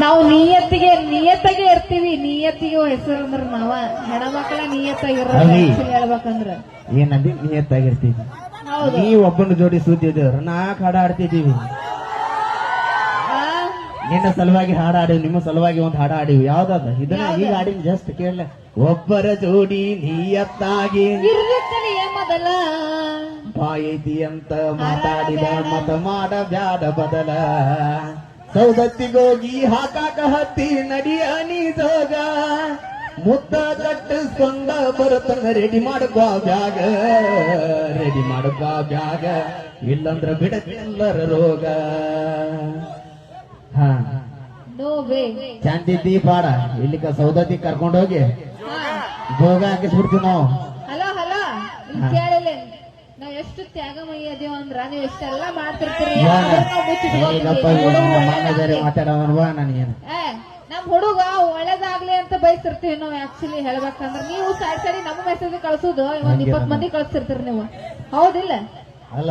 ನಾವು ನಿಯತ್ತಿಗೆ ನಿಯತ್ತಾಗೆ ಇರ್ತೀವಿ. ನಿಯತ್ತಿಗೆ ಹೆಸರು ಅಂದ್ರೆ ನಾವ ಹೆಣ್ಮಕ್ಳ ನಿಯತ್ತಾಗಿರೋದು ಹೇಳ್ಬೇಕಂದ್ರೆ. ಏನಂದ್ರೆ ನಿಯತ್ತಾಗಿರ್ತೀವಿ. ನೀ ಒಬ್ಬನ ಜೋಡಿ ಸೂತಿದ್ರ ನಾಲ್ಕು ಹಾಡ ಆಡ್ತಿದ್ದೀವಿ ನಿನ್ನ ಸಲುವಾಗಿ ಹಾಡ ಆಡಿವಿ ನಿಮ್ಮ ಸಲುವಾಗಿ ಒಂದು ಹಾಡ ಆಡಿವಿ ಯಾವ್ದಾದ? ಇದನ್ನ? ಈಗ ಆಡಿನ ಜಸ್ಟ್ ಕೇಳಲ್ಲ ಒಬ್ಬರ ಜೋಡಿ ನಿಯತ್ತಾಗಿ ಮೊದಲ? ಬಾಯೈತಿ ಅಂತ ಮಾತಾಡಿದ. ಮತ ಮಾಡ ಬ್ಯಾಡ ಬದಲ. ಸೌದತ್ತಿಗೋಗಿ ಹಾಕಾಕ ಹತ್ತಿ ನಡಿ ನೀ ಜೋಗ ಮುದ್ದ ಕಟ್ಟಿಸ್ಕೊಂಡ ಬರತನ ರೆಡಿ ಮಾಡ್ಕೋ ಬ್ಯಾಗ. ರೆಡಿ ಮಾಡ್ಕೋ ಬ್ಯಾಗ. ಇಲ್ಲಂದ್ರ ಬಿಡಕ್ಕೆಲ್ಲರ ರೋಗ. ಹಾ. ಚಂದಿದ್ದಿ ಪಾಡ ಇಲ್ಲಿಕ ಸೌದತ್ತಿ ಕರ್ಕೊಂಡೋಗಿ ಭೋಗ ಹಾಕಿಸ್ಬಿಡ್ತೀವಿ ನಾವು. Hello hello. ಇಲ್ಲಿ ಕೇಳಿಲ್ಲ. ನಾವ್ ಎಷ್ಟು ತ್ಯಾಗ ಅದೇವ ಅಂದ್ರ ನೀವ್ ಎಷ್ಟೆಲ್ಲಾ ಮಾಡ್ತಿರ್ತೀರಿ. ನಮ್ ಹುಡುಗ ಒಳ್ಳೇದಾಗ್ಲಿ ಅಂತ ಬಯಸಿರ್ತೀವಿ ನಾವ್ ಆಕ್ಚುಲಿ ಹೇಳ್ಬೇಕಂದ್ರ ನೀವು ಸಾರಿ ಸಾರಿ ನಮ್ಮ ಮೆಸೇಜ್ ಕಳ್ಸೋದು ಒಂದ್ ಇಪ್ಪತ್ ಮಂದಿ ಕಳ್ಸಿರ್ತೀರಿ ನೀವು. ಹೌದಿಲ್ಲ? ಅಲ್ಲ